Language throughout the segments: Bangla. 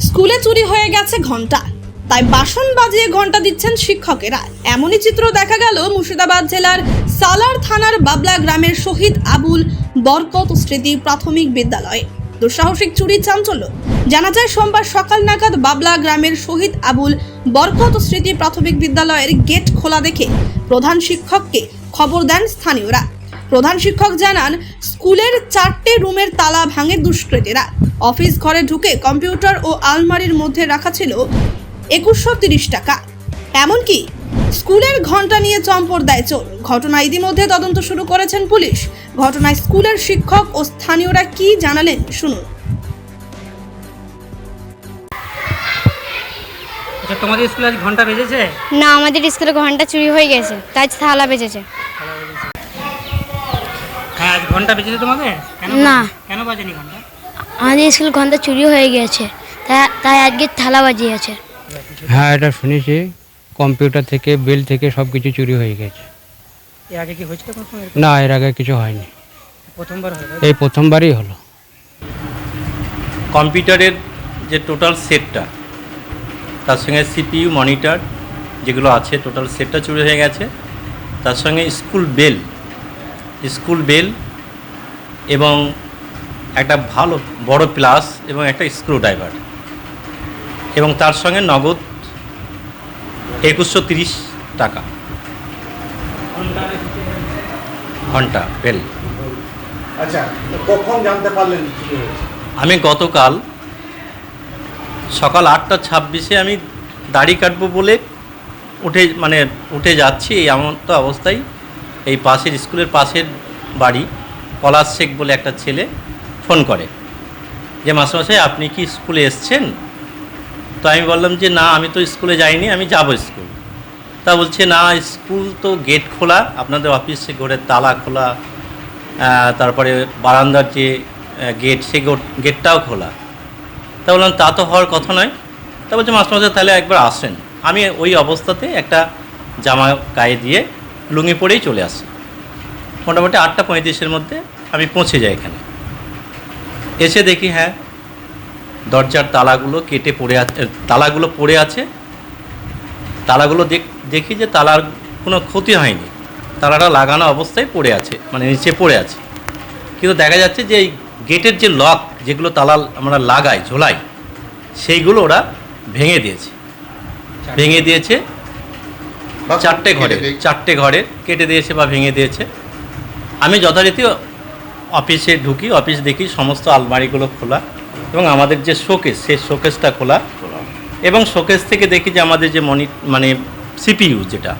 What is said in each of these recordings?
স্কুলে চুরি হয়ে গেছে ঘণ্টা। তাই বাসন বাজিয়ে ঘণ্টা দিচ্ছেন শিক্ষকেরা। এমনই চিত্র দেখা গেল মুর্শিদাবাদ জেলার সালার থানার বাবলা গ্রামের শহীদ আবুল বরকত স্মৃতি প্রাথমিক বিদ্যালয়ে। দুঃসাহসিক চুরি চাঞ্চল্য। জানা যায়, সোমবার সকাল নাগাদ বাবলা গ্রামের শহীদ আবুল বরকত স্মৃতি প্রাথমিক বিদ্যালয়ের গেট খোলা দেখে প্রধান শিক্ষককে খবর দেন স্থানীয়রা। প্রধান শিক্ষক জানান স্কুলের চারটে রুমের তালা ভাঙে দুষ্কৃতীরা। অফিস ঘরে ঢুকে কম্পিউটার ও আলমারির মধ্যে রাখা ছিল একুশশো তিরিশ টাকা। এমনকি স্কুলের ঘণ্টা নিয়ে চম্পট দেয় চোর। ঘটনা ইতিমধ্যে তদন্ত শুরু করেছেন পুলিশ। ঘটনায় স্কুলের শিক্ষক ও স্থানীয়রা কি জানালেন শুনুন। আচ্ছা তোমাদের স্কুলে আজ ঘণ্টা বেজেছে? না আমাদের স্কুলে ঘণ্টা চুরি হয়ে গেছে তাই থালা বেজেছে। ঘণ্টা বেজেছে তোমাদের? না। কেন বাজেনি ঘণ্টা? আমাদের স্কুলে ঘণ্টা চুরি হয়ে গেছে তাই তাই আজকে থালা বাজিয়েছে হ্যাঁ এটা শুনেছি কম্পিউটার থেকে বিল থেকে সব কিছু চুরি হয়ে গেছে। এর আগে কি হয়েছিল? না এর আগে কিছু হয়নি। প্রথমবার হলো এই প্রথমবারই হলো। কম্পিউটারের যে টোটাল সেটটা তার সঙ্গে সিপিইউ মনিটর যেগুলো আছে টোটাল সেটটা চুরি হয়ে গেছে। তার সঙ্গে স্কুল বেল স্কুল বেল এবং একটা ভালো বড় প্লাস এবং একটা স্ক্রু ড্রাইভার এবং তার সঙ্গে নগদ একুশশো তিরিশ টাকা। ঘণ্টা বেল। আচ্ছা কখন জানতে পারলেন আমি গতকাল সকাল আটটা ছাব্বিশে আমি দাড়ি কাটবো বলে উঠে মানে উঠে যাচ্ছি এই এমন তো অবস্থায় এই পাশের স্কুলের পাশের বাড়ি। পলাশ শেখ বলে একটা ছেলে ফোন করে যে, মাস্টারমশাই, আপনি কি স্কুলে এসছেন? তো আমি বললাম যে, না, আমি তো স্কুলে যাইনি, আমি যাব স্কুল। তা বলছে, না, স্কুল তো গেট খোলা, আপনাদের অফিসে ঘরের তালা খোলা তারপরে বারান্দার যে গেট সে গোট- গেটটাও খোলা। তা বললাম, তা তো হওয়ার কথা নয়। তা বলছে, মাস্টারমশাই, তাহলে একবার আসেন। আমি ওই অবস্থাতে একটা জামা গায়ে দিয়ে লুঙ্গি পরেই চলে আসি। মোটামুটি আটটা পঁয়ত্রিশের মধ্যে আমি পৌঁছে যাই এখানে। এসে দেখি হ্যাঁ দরজার তালাগুলো কেটে পড়ে আছে তালাগুলো পড়ে আছে। তালাগুলো দেখ- যে তালার কোনো ক্ষতি হয়নি। তালাটা লাগানো অবস্থায় পড়ে আছে মানে নিচে পড়ে আছে। কিন্তু দেখা যাচ্ছে যে এই গেটের যে লক যেগুলো তালা আমরা লাগাই ঝোলাই সেইগুলো ওরা ভেঙে দিয়েছে। ভেঙে দিয়েছে বা চারটে ঘরে চারটে ঘরে কেটে দিয়েছে বা ভেঙে দিয়েছে। আমি যথারীতি অফিসে ঢুকি অফিস দেখি সমস্ত আলমারিগুলো খোলা এবং আমাদের যে শোকেস সেই শোকেসটা খোলা এবং শোকেস থেকে দেখি যে আমাদের যে মনি মানে সিপিইউ যেটা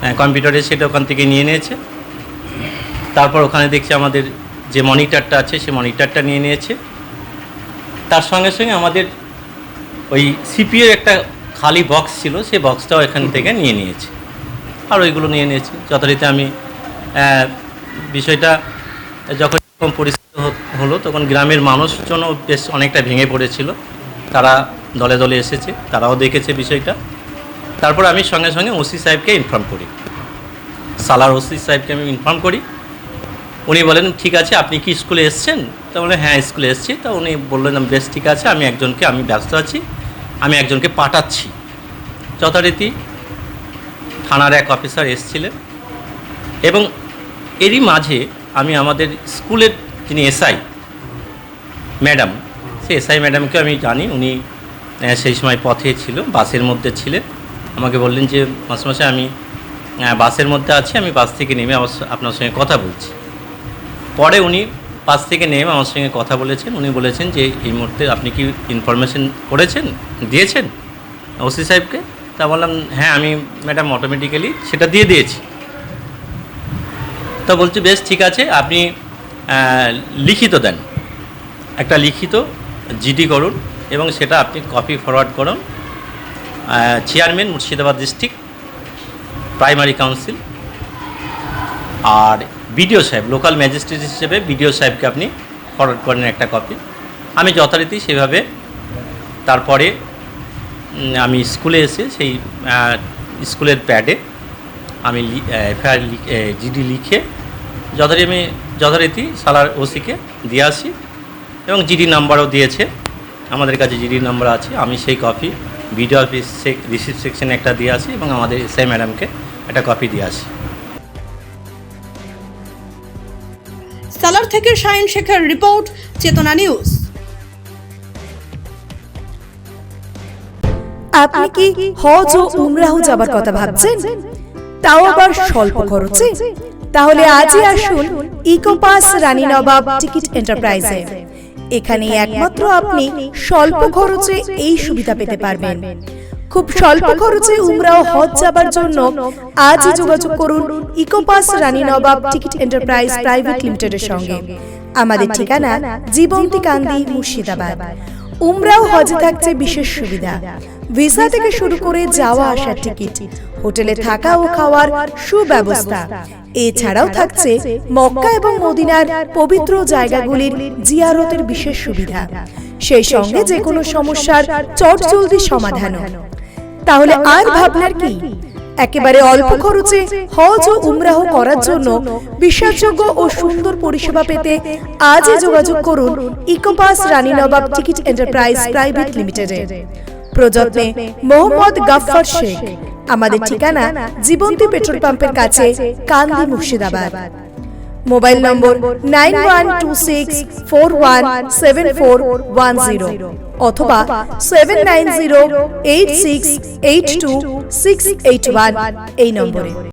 হ্যাঁ, কম্পিউটারে সেটা ওখান থেকে নিয়ে নিয়েছে। তারপর ওখানে দেখছি আমাদের যে মনিটরটা আছে সে মনিটরটা নিয়ে নিয়েছে। তার সঙ্গে সঙ্গে আমাদের ওই সিপিইউ একটা খালি বক্স ছিল সেই বক্সটাও এখান থেকে নিয়ে নিয়েছে। আর ওইগুলো নিয়ে নিয়েছি। যথারীতি আমি বিষয়টা যখন এরকম পরিস্থিতি হলো, তখন গ্রামের মানুষজনও বেশ অনেকটা ভেঙে পড়েছিল। তারা দলে দলে এসেছে, তারাও দেখেছে বিষয়টা। তারপর আমি সঙ্গে সঙ্গে ওসি সাহেবকে ইনফর্ম করি। সালার ওসি সাহেবকে আমি ইনফর্ম করি। উনি বলেন, ঠিক আছে, আপনি কি স্কুলে এসছেন? তা বলে হ্যাঁ স্কুলে এসেছি। তা উনি বললেন, বেশ, ঠিক আছে, আমি একজনকে, আমি ব্যস্ত আছি, আমি একজনকে পাঠাচ্ছি। যথারীতি থানার এক অফিসার এসছিলেন এবং এরই মাঝে আমি আমাদের স্কুলের যিনি এসআই, ম্যাডাম, সেই এসআই ম্যাডামকে আমি জানি, উনি সেই সময় পথে ছিল, বাসের মধ্যে ছিলেন। আমাকে বললেন যে মাসে আমি বাসের মধ্যে আছি, আমি বাস থেকে নেমে আমার আপনার সঙ্গে কথা বলছি। পরে উনি বাস থেকে নেমে আমার সঙ্গে কথা বলেছেন। উনি বলেছেন যে, এই মুহূর্তে আপনি কি ইনফরমেশন করেছেন? দিয়েছেন? ওসি সাহেবকে? তা বললাম হ্যাঁ আমি, ম্যাডাম অটোমেটিক্যালি সেটা দিয়ে দিয়েছি। তা বলছি, বেশ, ঠিক আছে, আপনি লিখিত দেন। একটা লিখিত জিডি করুন এবং সেটা আপনি কপি ফরওয়ার্ড করুন। Chairman Murshidabad district primary council আর বিডিও সাহেব লোকাল ম্যাজিস্ট্রেট হিসেবে বিডিও সাহেবকে আপনি ফরওয়ার্ড করেন একটা কপি আমি যথারীতি সেভাবে তারপরে আমি স্কুলে এসে সেই স্কুলের প্যাডে আমি এফআইআর জিডি লিখে যথারীতি আমি যথারীতি সালার ওসিকে দিয়ে আসি এবং জিডি নাম্বারও দিয়েছে। আমাদের কাছে জিডি নাম্বার আছে। আমি সেই কপি বিডিও অফিস রিসিপ্ট সেকশনে একটা দিয়ে আসি এবং আমাদের এসআই ম্যাডামকে একটা কপি দিয়ে আসি। সালার থেকে শাহিন শেখের রিপোর্ট চেতনা নিউজ আপনি কি হজ ও উমরাহ যাবার কথা ভাবছেন? তাও আবার স্বল্প খরচে? তাহলে আজই আসুন ইকোপাস রানী নবাব টিকিট এন্টারপ্রাইজে এখানে একমাত্র আপনি স্বল্প খরচে এই সুবিধা পেতে পারবেন। খুব স্বল্প খরচে উমরাহ হজ যাবার জন্য আজই যোগাযোগ করুন ইকোপাস Rani Nawab ticket enterprise private লিমিটেডের সঙ্গে। আমাদের ঠিকানা জীবন্তী কান্দি মুর্শিদাবাদ। উমরাও হজে থাকছে বিশেষ সুবিধা। ভিসা থেকে শুরু করে যাওয়া আসার টিকিট, হোটেলে থাকা ও খাওয়ার সুব্যবস্থা। এছাড়াও থাকছে মক্কা এবং মদিনার পবিত্র জায়গাগুলির জিয়ারতের বিশেষ সুবিধা। সেই সঙ্গে যে কোনো সমস্যার চটজলদি সমাধানও। তাহলে আর ভাবনার কি? একেবারে অল্প খরচে হজ ও উমরাহ করার জন্য বিশ্বাসযোগ্য ও সুন্দর পরিষেবা পেতে আজই যোগাযোগ করুন ইকোপাস Rani Nawab ticket enterprise private লিমিটেডে। প্রযত্নে মোহাম্মদ গাফফার শেখ। আমাদের ঠিকানা জীবন্তী পেট্রোল পাম্পের কাছে Kandi Murshidabad. Mobile number nine one two six four one seven four one zero অথবা seven nine zero eight six eight two six eight one এই নম্বরে।